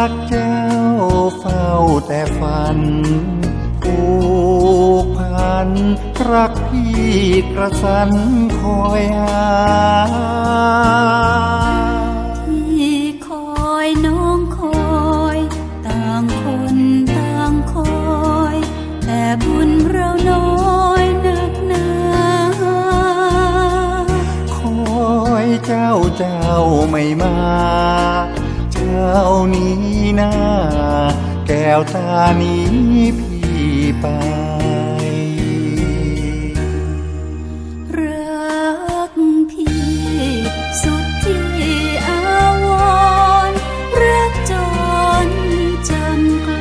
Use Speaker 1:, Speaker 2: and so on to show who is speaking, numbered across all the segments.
Speaker 1: รักเจ้าเฝ้าแต่ฝันผูกพัน รักพี่กระสันคอยหา
Speaker 2: พี่คอยน้องคอย ต่างคนต่างคอย แต่บุญเราน้อยนักหนา
Speaker 1: คอยเจ้าเจ้าไม่มา เจ้านี้นาแก้วตานี้พี่ไป
Speaker 2: รักพี่สุดที่อาวรณ์รักจนจำไกล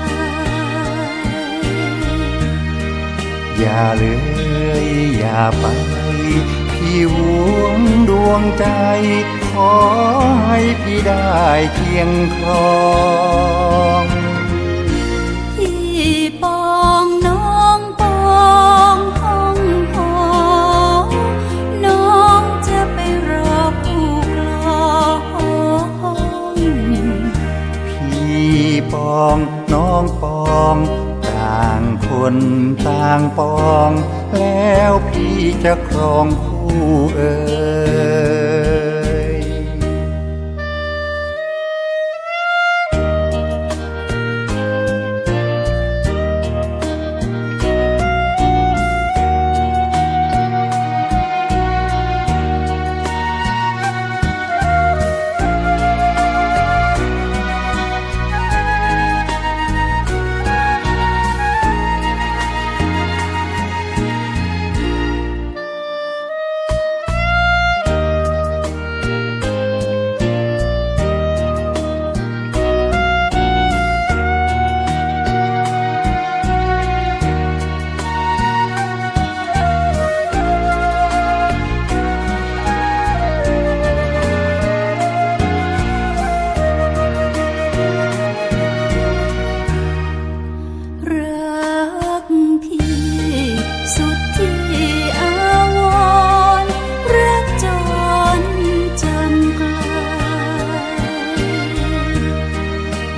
Speaker 1: อย่าเลยอย่าไป พี่หวงดวงใจ ขอให้พี่ได้เคียงครอง
Speaker 2: พี่ปองน้องปองห้องหอน้องจะไปรอผู้กลอง
Speaker 1: พี่ปองน้องปองต่างคนต่างปอง แล้วพี่จะครองค เอ๋ย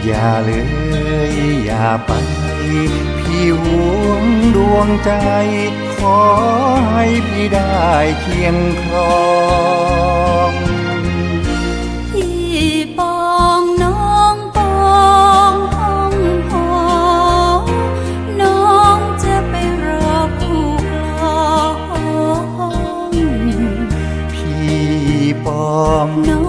Speaker 1: อย่าเลยอย่าไป พี่หวงดวงใจ ขอให้พี่ได้เคียงครอง
Speaker 2: พี่ปองน้องปองห้องหอน้องจะไปรอผู้กลอง
Speaker 1: พี่ปอง
Speaker 2: น้อ